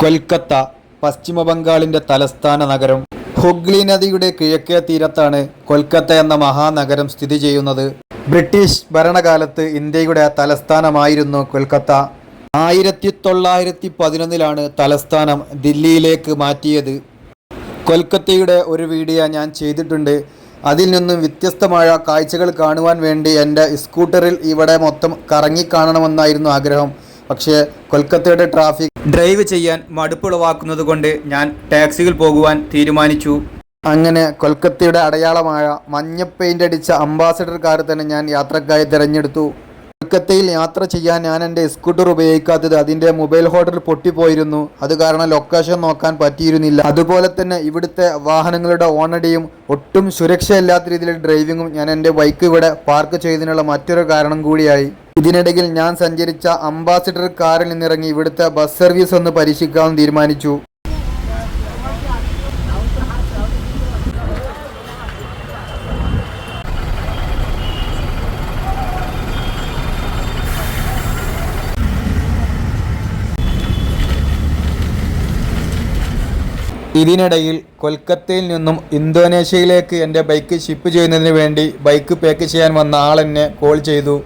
കൊൽക്കത്ത പശ്ചിമ ബംഗാളിന്റെ തലസ്ഥാന നഗരം. ഹുഗ്ലി നദിയുടെ കിഴക്കേ തീരത്താണ് കൊൽക്കത്ത എന്ന മഹാനഗരം സ്ഥിതി ചെയ്യുന്നത്. ബ്രിട്ടീഷ് ഭരണകാലത്ത് ഇന്ത്യയുടെ തലസ്ഥാനമായിരുന്നു കൊൽക്കത്ത. ആയിരത്തി തൊള്ളായിരത്തി പതിനൊന്നിലാണ് തലസ്ഥാനം ദില്ലിയിലേക്ക് മാറ്റിയത്. കൊൽക്കത്തയുടെ ഒരു വീഡിയോ ഞാൻ ചെയ്തിട്ടുണ്ട്. അതിൽ നിന്നും വ്യത്യസ്തമായ കാഴ്ചകൾ കാണുവാൻ വേണ്ടി എന്റെ സ്കൂട്ടറിൽ ഇവിടെ മൊത്തം കറങ്ങി കാണണമെന്നായിരുന്നു ആഗ്രഹം. പക്ഷേ കൊൽക്കത്തയുടെ ട്രാഫിക് ഡ്രൈവ് ചെയ്യാൻ മടുപ്പുളവാക്കുന്നത് കൊണ്ട് ഞാൻ ടാക്സിയിൽ പോകുവാൻ തീരുമാനിച്ചു. അങ്ങനെ കൊൽക്കത്തയുടെ അടയാളമായ മഞ്ഞ പെയിന്റ് അടിച്ച അംബാസഡർ കാർ തന്നെ ഞാൻ യാത്രക്കായി തിരഞ്ഞെടുത്തു. കൊൽക്കത്തയിൽ യാത്ര ചെയ്യാൻ ഞാൻ എന്റെ സ്കൂട്ടർ ഉപയോഗിക്കാത്തത് അതിന്റെ മൊബൈൽ ഹോട്ടൽ പൊട്ടിപ്പോയിരുന്നു. അത് കാരണം ലൊക്കേഷൻ നോക്കാൻ പറ്റിയിരുന്നില്ല. അതുപോലെ തന്നെ ഇവിടുത്തെ വാഹനങ്ങളുടെ ഓണടിയും ഒട്ടും സുരക്ഷയില്ലാത്ത രീതിയിലുള്ള ഡ്രൈവിങ്ങും ഞാൻ എന്റെ ബൈക്ക് ഇവിടെ പാർക്ക് ചെയ്തതിനുള്ള മറ്റൊരു കാരണം കൂടിയായി. ഇതിനിടയിൽ ഞാൻ സഞ്ചരിച്ച അംബാസിഡർ കാറിൽ നിന്നിറങ്ങി ഇവിടുത്തെ ബസ് സർവീസ് ഒന്ന് പരീക്ഷിക്കാൻ തീരുമാനിച്ചു. ഇതിനിടയിൽ കൊൽക്കത്തയിൽ നിന്നും ഇന്തോനേഷ്യയിലേക്ക് എന്റെ ബൈക്ക് ഷിപ്പ് ചെയ്യുന്നതിന് വേണ്ടി ബൈക്ക് പാക്ക് ചെയ്യാൻ വന്ന ആളെന്നെ കോൾ ചെയ്തു.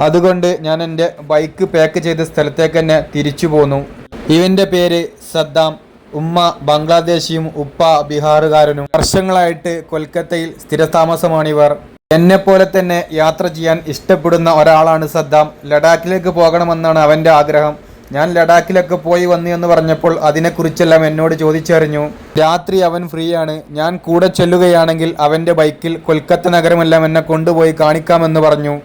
അതുകൊണ്ട് ഞാൻ എന്റെ ബൈക്ക് പാക്ക് ചെയ്ത സ്ഥലത്തേക്ക് തന്നെ തിരിച്ചു പോന്നു. ഇവന്റെ പേര് സദ്ദാം. ഉമ്മ ബംഗ്ലാദേശിയും ഉപ്പ ബീഹാറുകാരനും. വർഷങ്ങളായിട്ട് കൊൽക്കത്തയിൽ സ്ഥിരതാമസമാണിവർ എന്നെപ്പോലെ തന്നെ യാത്ര ചെയ്യാൻ ഇഷ്ടപ്പെടുന്ന ഒരാളാണ് സദ്ദാം. ലഡാക്കിലേക്ക് പോകണമെന്നാണ് അവന്റെ ആഗ്രഹം. ഞാൻ ലഡാക്കിലൊക്കെ പോയി വന്നു എന്ന് പറഞ്ഞപ്പോൾ അതിനെക്കുറിച്ചെല്ലാം എന്നോട് ചോദിച്ചറിഞ്ഞു. രാത്രി അവൻ ഫ്രീ ആണ് ഞാൻ കൂടെ ചെല്ലുകയാണെങ്കിൽ അവന്റെ ബൈക്കിൽ കൊൽക്കത്ത നഗരമെല്ലാം എന്നെ കൊണ്ടുപോയി കാണിക്കാമെന്ന് പറഞ്ഞു.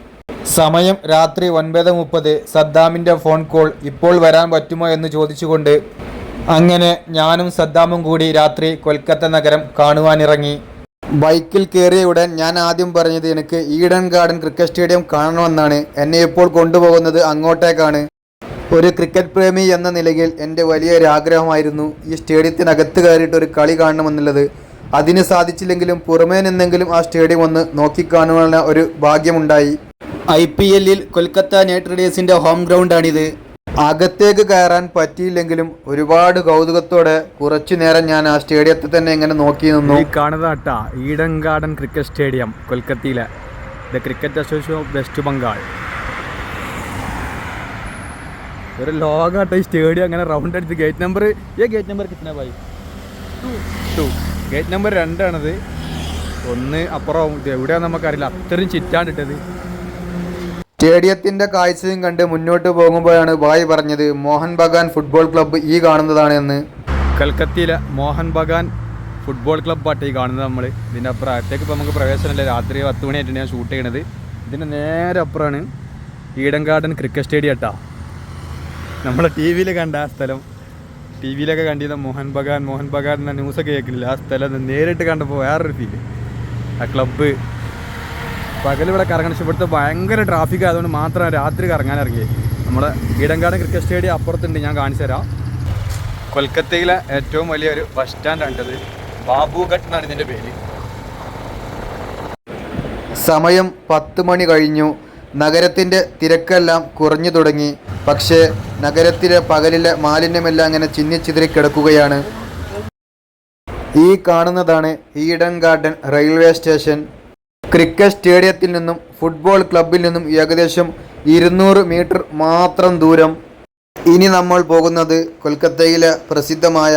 സമയം രാത്രി ഒൻപത് മുപ്പത്. സദ്ദാമിന്റെ ഫോൺ കോൾ ഇപ്പോൾ വരാൻ പറ്റുമോ എന്ന് ചോദിച്ചുകൊണ്ട് അങ്ങനെ ഞാനും സദ്ദാമും കൂടി രാത്രി കൊൽക്കത്ത നഗരം കാണുവാനിറങ്ങി. ബൈക്കിൽ കയറിയ ഉടൻ ഞാൻ ആദ്യം പറഞ്ഞത് എനിക്ക് ഈഡൻ ഗാർഡൻ ക്രിക്കറ്റ് സ്റ്റേഡിയം കാണണമെന്നാണ്. എന്നെ ഇപ്പോൾ കൊണ്ടുപോകുന്നത് അങ്ങോട്ടേക്കാണ്. ഒരു ക്രിക്കറ്റ് പ്രേമി എന്ന നിലയിൽ എന്റെ വലിയൊരു ആഗ്രഹമായിരുന്നു ഈ സ്റ്റേഡിയത്തിനകത്ത് കയറിയിട്ട് ഒരു കളി കാണണമെന്നുള്ളത്. അതിന് സാധിച്ചില്ലെങ്കിലും പുറമേ നിന്നെങ്കിലും ആ സ്റ്റേഡിയം ഒന്ന് നോക്കിക്കാണുവാനുള്ള ഒരു ഭാഗ്യമുണ്ടായി. ഐ പി എല്ലിൽ കൊൽക്കത്ത നൈറ്റ് റൈഡേഴ്സിന്റെ ഹോം ഗ്രൗണ്ടാണിത്. അകത്തേക്ക് കയറാൻ പറ്റിയില്ലെങ്കിലും ഒരുപാട് കൗതുകത്തോടെ കുറച്ചു നേരം ഞാൻ ആ സ്റ്റേഡിയത്തിൽ തന്നെ ഇങ്ങനെ നോക്കി നിന്നു. ഈ കാണുന്നതാട്ടാ ഈഡൻ ഗാർഡൻ ക്രിക്കറ്റ് സ്റ്റേഡിയം കൊൽക്കത്തയിലെ the cricket association of west Bengal. ഒരു ലോകാട്ട ഈ സ്റ്റേഡിയം അങ്ങനെ റൗണ്ട് അടിച്ച് ഗേറ്റ് നമ്പർ ഈ ഗേറ്റ് നമ്പർ കിട്ടുന്ന പോയി ടു ഗേറ്റ് നമ്പർ രണ്ടാണത്. ഒന്ന് അപ്പുറം എവിടെയാണെന്ന് നമുക്കറിയില്ല. അത്രയും ചിറ്റാണ്ടിട്ടത്. സ്റ്റേഡിയത്തിന്റെ കാഴ്ചയും കണ്ട് മുന്നോട്ട് പോകുമ്പോഴാണ് ബായ് പറഞ്ഞത് മോഹൻ ബഗാൻ ഫുട്ബോൾ ക്ലബ്ബ് ഈ കാണുന്നതാണ് എന്ന്. കൽക്കത്തിയിലെ മോഹൻ ബഗാൻ ഫുട്ബോൾ ക്ലബ്ബാട്ട് ഈ കാണുന്നത് നമ്മൾ ഇതിന്റെ അപ്പുറം ഇപ്പോൾ നമുക്ക് പ്രവേശനമില്ല. രാത്രി പത്ത് മണിയായിട്ടാണ് ഞാൻ ഷൂട്ട് ചെയ്യണത്. ഇതിന്റെ നേരെ അപ്പുറമാണ് ഈഡൻ ഗാർഡൻ ക്രിക്കറ്റ് സ്റ്റേഡിയം ആട്ടാ. നമ്മളെ ടി വിയിൽ കണ്ട ആ സ്ഥലം. ടി വിയിലൊക്കെ കണ്ടിരുന്ന മോഹൻ ബഗാൻ മോഹൻ ബഗാൻ എന്ന ന്യൂസൊക്കെ കേൾക്കുന്നില്ല. ആ സ്ഥലം നേരിട്ട് കണ്ടപ്പോൾ വേറൊരു ഫീൽ ആ ക്ലബ്ബ് പകൽ ഇവിടെ കറങ്ങണം പക്ഷേ ഇവിടുത്തെ ഭയങ്കര ട്രാഫിക് ആയതുകൊണ്ട് മാത്രം രാത്രി കറങ്ങാൻ ഇറങ്ങി. നമ്മുടെ ഈടങ്കാട് ക്രിക്കറ്റ് സ്റ്റേഡിയം അപ്പുറത്തുണ്ട് ഞാൻ കാണിച്ചു തരാം. കൊൽക്കത്തയിലെ ഏറ്റവും വലിയ വലിയൊരു ബസ് സ്റ്റാൻഡാണിത് ബാബുഘട്ട് എന്നാണ് ഇതിന്റെ പേര്. സമയം പത്ത് മണി കഴിഞ്ഞു. നഗരത്തിന്റെ തിരക്കെല്ലാം കുറഞ്ഞു തുടങ്ങി. പക്ഷേ നഗരത്തിലെ പകലിലെ മാലിന്യമെല്ലാം അങ്ങനെ ചിന്നിച്ചിതറി കിടക്കുകയാണ്. ഈ കാണുന്നതാണ് Eden garden railway station cricket സ്റ്റേഡിയത്തിൽ നിന്നും ഫുട്ബോൾ ക്ലബിൽ നിന്നും ഏകദേശം ഇരുന്നൂറ് മീറ്റർ മാത്രം ദൂരം. ഇനി നമ്മൾ പോകുന്നത് കൊൽക്കത്തയിലെ പ്രസിദ്ധമായ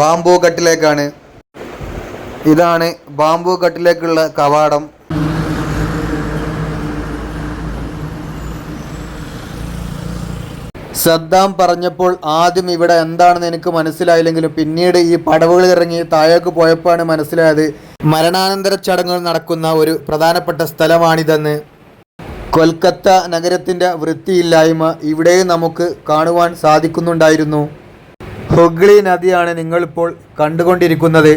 ബാംബു ഘട്ടിലേക്കാണ് ഇതാണ് ബാംബു ഘട്ടിലേക്കുള്ള കവാടം. സദ്ദാം പറഞ്ഞപ്പോൾ ആദ്യം ഇവിടെ എന്താണെന്ന് എനിക്ക് മനസ്സിലായില്ലെങ്കിലും പിന്നീട് ഈ പടവുകളിൽ ഇറങ്ങി താഴേക്ക് പോയപ്പോഴാണ് മനസ്സിലായത് മരണാനന്തര ചടങ്ങുകൾ നടക്കുന്ന ഒരു പ്രധാനപ്പെട്ട സ്ഥലമാണിതെന്ന്. കൊൽക്കത്ത നഗരത്തിന്റെ വൃത്തിയില്ലായ്മ ഇവിടെയും നമുക്ക് കാണുവാൻ സാധിക്കുന്നുണ്ടായിരുന്നു. ഹുഗ്ലി നദിയാണ് നിങ്ങളിപ്പോൾ കണ്ടുകൊണ്ടിരിക്കുന്നത്.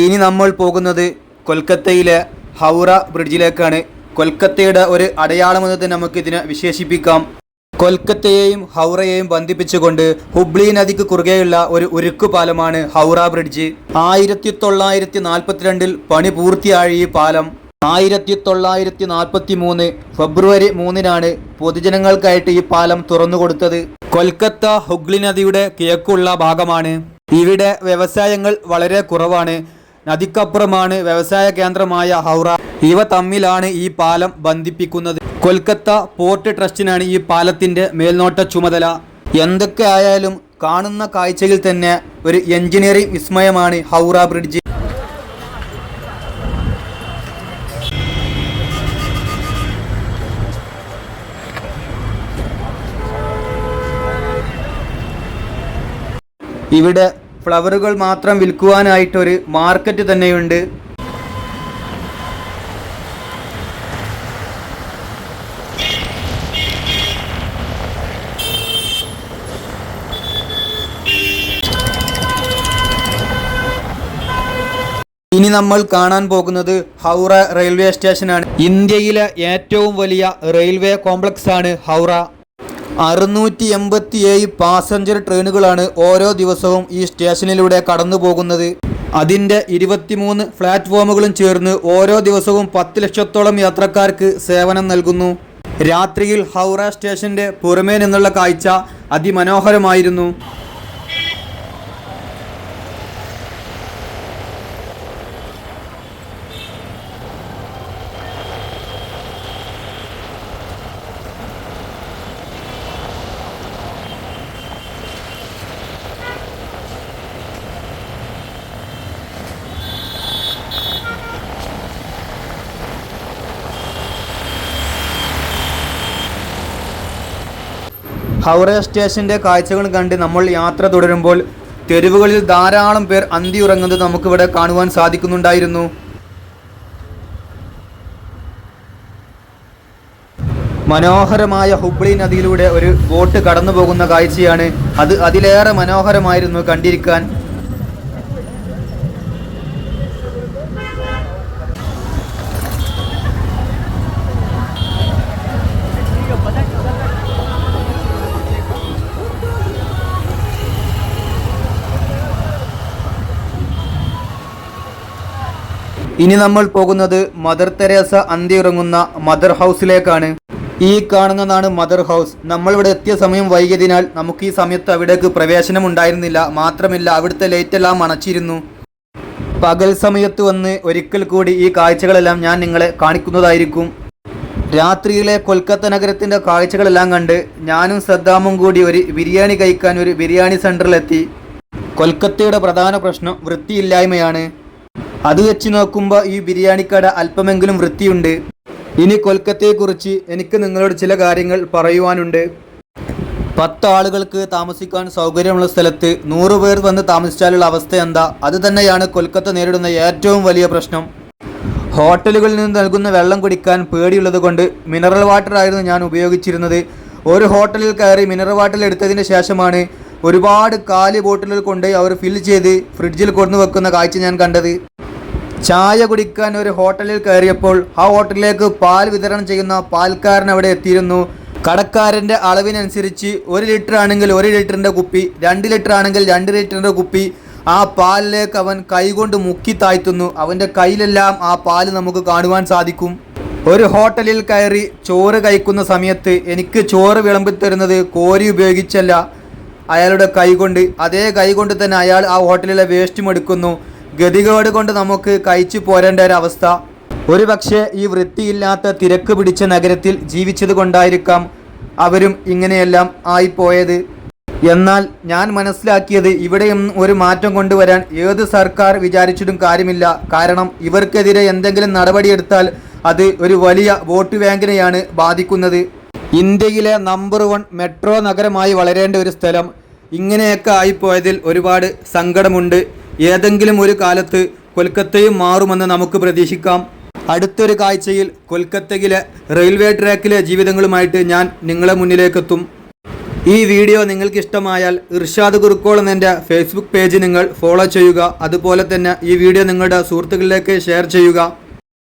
ഇനി നമ്മൾ പോകുന്നത് കൊൽക്കത്തയിലെ ഹൗറ ബ്രിഡ്ജിലേക്കാണ്. കൊൽക്കത്തയുടെ ഒരു അടയാളമെന്ന് തന്നെ നമുക്ക് ഇതിനെ വിശേഷിപ്പിക്കാം. കൊൽക്കത്തയെയും ഹൗറയെയും ബന്ധിപ്പിച്ചുകൊണ്ട് ഹുബ്ലി നദിക്ക് കുറുകെയുള്ള ഒരു ഉരുക്കു പാലമാണ് ഹൗറ ബ്രിഡ്ജ്. ആയിരത്തി തൊള്ളായിരത്തി നാൽപ്പത്തിരണ്ടിൽ പണി പൂർത്തിയായ ഈ പാലം ആയിരത്തി തൊള്ളായിരത്തി നാൽപ്പത്തി മൂന്ന് ഫെബ്രുവരി മൂന്നിനാണ് പൊതുജനങ്ങൾക്കായിട്ട് ഈ പാലം തുറന്നു കൊടുത്തത്. കൊൽക്കത്ത ഹുഗ്ലി നദിയുടെ കിഴക്കുള്ള ഭാഗമാണ്. ഇവിടെ വ്യവസായങ്ങൾ വളരെ കുറവാണ്. നദിക്കപ്പുറമാണ് വ്യവസായ കേന്ദ്രമായ ഹൗറ. ഇവ തമ്മിലാണ് ഈ പാലം ബന്ധിപ്പിക്കുന്നത്. കൊൽക്കത്ത പോർട്ട് ട്രസ്റ്റിനാണ് ഈ പാലത്തിന്റെ മേൽനോട്ട ചുമതല. എന്തൊക്കെ ആയാലും കാണുന്ന കാഴ്ചയിൽ തന്നെ ഒരു എഞ്ചിനീയറിംഗ് വിസ്മയമാണ് ഹൗറ ബ്രിഡ്ജ്. ഇവിടെ ഫ്ലവറുകൾ മാത്രം വിൽക്കുവാനായിട്ടൊരു മാർക്കറ്റ് തന്നെയുണ്ട്. ഇനി നമ്മൾ കാണാൻ പോകുന്നത് ഹൗറ റെയിൽവേ സ്റ്റേഷനാണ്. ഇന്ത്യയിലെ ഏറ്റവും വലിയ റെയിൽവേ കോംപ്ലക്സ് ആണ് ഹൗറ. അറുന്നൂറ്റി എൺപത്തിയേഴ് പാസഞ്ചർ ട്രെയിനുകളാണ് ഓരോ ദിവസവും ഈ സ്റ്റേഷനിലൂടെ കടന്നു പോകുന്നത്. അതിന്റെ ഇരുപത്തിമൂന്ന് പ്ലാറ്റ്ഫോമുകളും ചേർന്ന് ഓരോ ദിവസവും പത്ത് ലക്ഷത്തോളം യാത്രക്കാർക്ക് സേവനം നൽകുന്നു. രാത്രിയിൽ ഹൗറ സ്റ്റേഷന്റെ പുറമേ നിന്നുള്ള കാഴ്ച അതിമനോഹരമായിരുന്നു. ഹൗറ സ്റ്റേഷന്റെ കാഴ്ചകൾ കണ്ട് നമ്മൾ യാത്ര തുടരുമ്പോൾ തെരുവുകളിൽ ധാരാളം പേർ അന്തിയുറങ്ങുന്നത് നമുക്കിവിടെ കാണുവാൻ സാധിക്കുന്നുണ്ടായിരുന്നു. മനോഹരമായ ഹുബ്ലി നദിയിലൂടെ ഒരു ബോട്ട് കടന്നു പോകുന്ന കാഴ്ചയാണ്. അത് അതിലേറെ മനോഹരമായിരുന്നു കണ്ടിരിക്കാൻ. ഇനി നമ്മൾ പോകുന്നത് മദർ തെരേസ അന്തിയുറങ്ങുന്ന മദർ ഹൗസിലേക്കാണ്. ഈ കാണുന്നതാണ് മദർ ഹൗസ്. നമ്മൾ ഇവിടെ എത്തിയ സമയം വൈകിയതിനാൽ നമുക്ക് ഈ സമയത്ത് അവിടേക്ക് പ്രവേശനം ഉണ്ടായിരുന്നില്ല. മാത്രമല്ല അവിടുത്തെ ലൈറ്റെല്ലാം അണച്ചിരുന്നു. പകൽ സമയത്ത് വന്ന് ഒരിക്കൽ കൂടി ഈ കാഴ്ചകളെല്ലാം ഞാൻ നിങ്ങളെ കാണിക്കുന്നതായിരിക്കും. രാത്രിയിലെ കൊൽക്കത്ത നഗരത്തിന്റെ കാഴ്ചകളെല്ലാം കണ്ട് ഞാനും സദ്ദാമും കൂടി ഒരു ബിരിയാണി കഴിക്കാൻ ഒരു ബിരിയാണി സെന്ററിലെത്തി കൊൽക്കത്തയുടെ പ്രധാന പ്രശ്നം വൃത്തിയില്ലായ്മയാണ്. അത് വെച്ച് നോക്കുമ്പോൾ ഈ ബിരിയാണിക്കട അല്പമെങ്കിലും വൃത്തിയുണ്ട്. ഇനി കൊൽക്കത്തയെക്കുറിച്ച് എനിക്ക് നിങ്ങളോട് ചില കാര്യങ്ങൾ പറയുവാനുണ്ട്. പത്ത് ആളുകൾക്ക് താമസിക്കാൻ സൗകര്യമുള്ള സ്ഥലത്ത് നൂറ് പേർ വന്ന് താമസിച്ചാലുള്ള അവസ്ഥ എന്താ? അത് തന്നെയാണ് കൊൽക്കത്ത നേരിടുന്ന ഏറ്റവും വലിയ പ്രശ്നം. ഹോട്ടലുകളിൽ നിന്ന് നൽകുന്ന വെള്ളം കുടിക്കാൻ പേടിയുള്ളത് കൊണ്ട് മിനറൽ വാട്ടർ ആയിരുന്നു ഞാൻ ഉപയോഗിച്ചിരുന്നത്. ഒരു ഹോട്ടലിൽ കയറി മിനറൽ വാട്ടർ എടുത്തതിന് ശേഷമാണ് ഒരുപാട് കാലി ബോട്ടിലുകൾ കൊണ്ട് അവർ ഫിൽ ചെയ്ത് ഫ്രിഡ്ജിൽ കൊണ്ടു വെക്കുന്ന കാഴ്ച ഞാൻ കണ്ടത്. ചായ കുടിക്കാൻ ഒരു ഹോട്ടലിൽ കയറിയപ്പോൾ ആ ഹോട്ടലിലേക്ക് പാൽ വിതരണം ചെയ്യുന്ന പാൽക്കാരൻ അവിടെ എത്തിയിരുന്നു. കടക്കാരന്റെ അളവിനനുസരിച്ച് ഒരു ലിറ്റർ ആണെങ്കിൽ ഒരു ലിറ്ററിന്റെ കുപ്പി രണ്ട് ലിറ്റർ ആണെങ്കിൽ രണ്ട് ലിറ്ററിന്റെ കുപ്പി. ആ പാലിലേക്ക് അവൻ കൈകൊണ്ട് മുക്കി താഴ്ത്തുന്നു. അവന്റെ കയ്യിലെല്ലാം ആ പാൽ നമുക്ക് കാണുവാൻ സാധിക്കും. ഒരു ഹോട്ടലിൽ കയറി ചോറ് കഴിക്കുന്ന സമയത്ത് എനിക്ക് ചോറ് വിളമ്പിത്തരുന്നത് കോരി ഉപയോഗിച്ചല്ല. അയാളുടെ കൈകൊണ്ട് അതേ കൈകൊണ്ട് തന്നെ അയാൾ ആ ഹോട്ടലിലെ വേസ്റ്റും എടുക്കുന്നു. ഗതികേട് കൊണ്ട് നമുക്ക് കഴിച്ചു പോരേണ്ട ഒരവസ്ഥ ഒരു പക്ഷേ ഈ വൃത്തിയില്ലാത്ത തിരക്ക് പിടിച്ച നഗരത്തിൽ ജീവിച്ചത് കൊണ്ടായിരിക്കാം അവരും ഇങ്ങനെയെല്ലാം ആയിപ്പോയത്. എന്നാൽ ഞാൻ മനസ്സിലാക്കിയത് ഇവിടെയും ഒരു മാറ്റം കൊണ്ടുവരാൻ ഏത് സർക്കാർ വിചാരിച്ചിട്ടും കാര്യമില്ല. കാരണം ഇവർക്കെതിരെ എന്തെങ്കിലും നടപടിയെടുത്താൽ അത് ഒരു വലിയ വോട്ട് ബാങ്കിനെയാണ് ബാധിക്കുന്നത്. ഇന്ത്യയിലെ നമ്പർ വൺ മെട്രോ നഗരമായി വളരേണ്ട ഒരു സ്ഥലം ഇങ്ങനെയൊക്കെ ആയിപ്പോയതിൽ ഒരുപാട് സങ്കടമുണ്ട്. ഏതെങ്കിലും ഒരു കാലത്ത് കൊൽക്കത്തയും മാറുമെന്ന് നമുക്ക് പ്രതീക്ഷിക്കാം. അടുത്തൊരു കാഴ്ചയിൽ കൊൽക്കത്തയിലെ റെയിൽവേ ട്രാക്കിലെ ജീവിതങ്ങളുമായിട്ട് ഞാൻ നിങ്ങളെ മുന്നിലേക്കെത്തും. ഈ വീഡിയോ നിങ്ങൾക്ക് ഇഷ്ടമായാൽ ഇർഷാദ് കുറുക്കോൾ എന്നെന്റെ ഫേസ്ബുക്ക് പേജ് നിങ്ങൾ ഫോളോ ചെയ്യുക. അതുപോലെ തന്നെ ഈ വീഡിയോ നിങ്ങളുടെ സുഹൃത്തുക്കളിലേക്ക് ഷെയർ ചെയ്യുക.